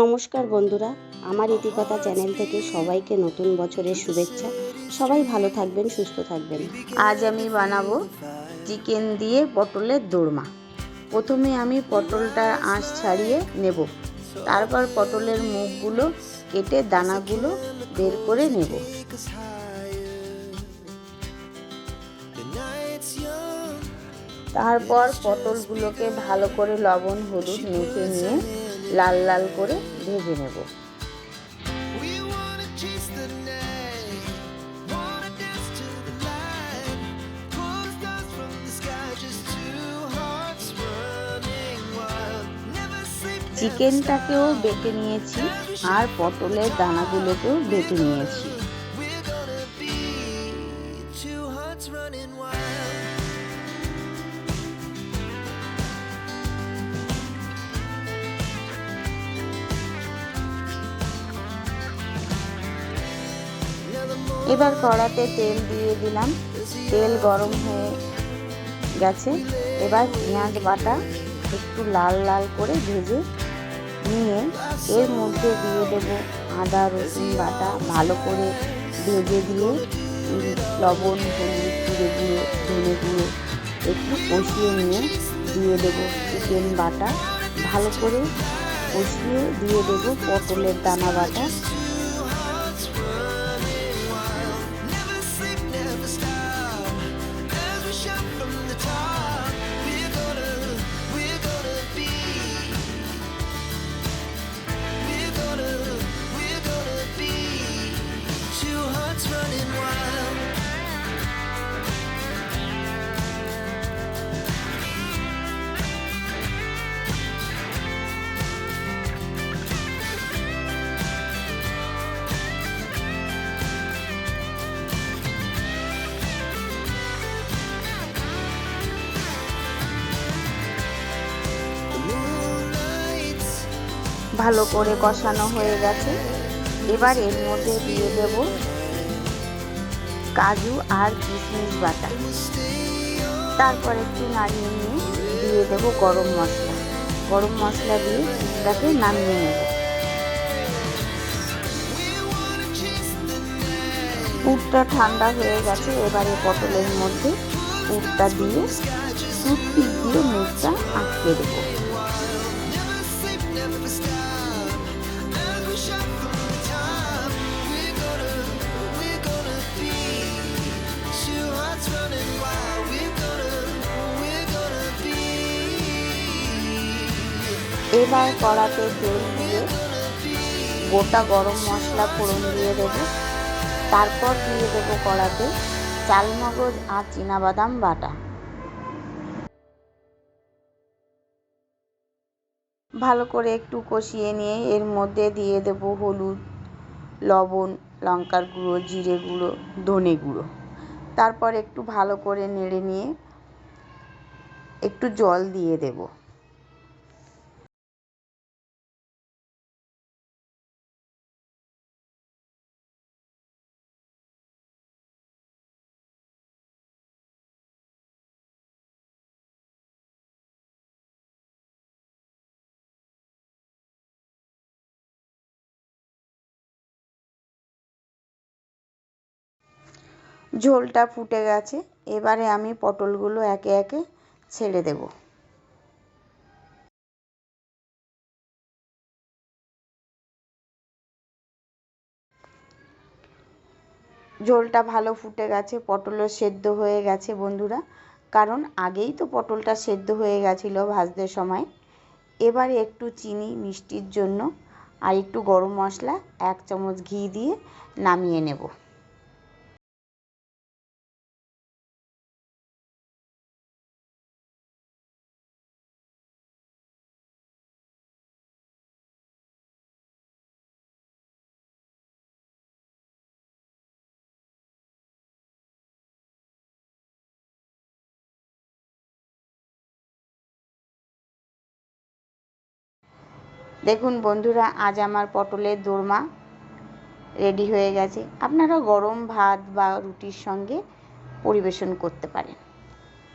নমস্কার বন্ধুরা, আমার ইতিকথা চ্যানেল থেকে সবাইকে নতুন বছরের শুভেচ্ছা। সবাই ভালো থাকবেন, সুস্থ থাকবেন। আজ আমি বানাবো চিকেন দিয়ে পটলের দোরমা। প্রথমে আমি পটলটার আঁশ ছাড়িয়ে নেব। তারপর পটলের মুখগুলো কেটে দানাগুলো বের করে নেব। তারপর পটলগুলোকে ভালো করে লবণ, হলুদ মেখে নিয়ে লাল লাল করে ভেজে নেব। চিকেনটাকেও বেটে নিয়েছি আর পটলের দানাগুলোকেও বেটে নিয়েছি। এবার কড়াতে তেল দিয়ে দিলাম। তেল গরম হয়ে গেছে। এবার পেঁয়াজ বাটা একটু লাল লাল করে ভেজে নিয়ে এর মধ্যে দিয়ে দেব আদা, রসুন বাটা। ভালো করে ভেজে দিয়ে লবণ, হলুদ জিরে গুঁড়ো ধনে গুঁড়ো একটু কষিয়ে নিয়ে দিয়ে দেব চিকেন বাটা। ভালো করে কষিয়ে দিয়ে দেব পটলের দানা বাটা। ভালো করে কষানো হয়ে গেছে। এবার এর মধ্যে দিয়ে দেব কাজু আর কিশমিশ বাটা। তারপর একটু নাড়িয়ে নিয়ে দিয়ে দেব গরম মশলা। গরম মশলা দিয়ে চিজটাকে নামিয়ে নেব। পুরটা ঠান্ডা হয়ে গেছে, এবারে পটলের মধ্যে পুরটা দিয়ে টুথপিক দিয়ে মুখটা আটকে দেবো। এবার কড়াতে তেল দিয়ে গোটা গরম মশলা ফোড়ন দিয়ে দেবো। তারপর দিয়ে দেবো কড়াতে চালমগজ আর বাদাম বাটা। ভালো করে একটু কষিয়ে নিয়ে এর মধ্যে দিয়ে দেব হলুদ, লবণ, লঙ্কার গুঁড়ো, জিরে গুঁড়ো, ধনে গুঁড়ো। তারপর একটু ভালো করে নেড়ে নিয়ে একটু জল দিয়ে দেবো। ঝোলটা ফুটে গেছে। এবারে আমি পটলগুলো একে একে ছেড়ে দেব। ঝোলটা ভালো ফুটে গেছে, পটলও সেদ্ধ হয়ে গেছে বন্ধুরা। কারণ আগেই তো পটলটা সেদ্ধ হয়ে গেছিল ভাজতে সময়। এবারে একটু চিনি, মিষ্টির জন্য আর একটু গরম মশলা, এক চামচ ঘি দিয়ে নামিয়ে নেব। দেখুন বন্ধুরা, আজ আমার পটলের দোরমা রেডি হয়ে গেছে। আপনারা গরম ভাত বা রুটির সঙ্গে পরিবেশন করতে পারেন।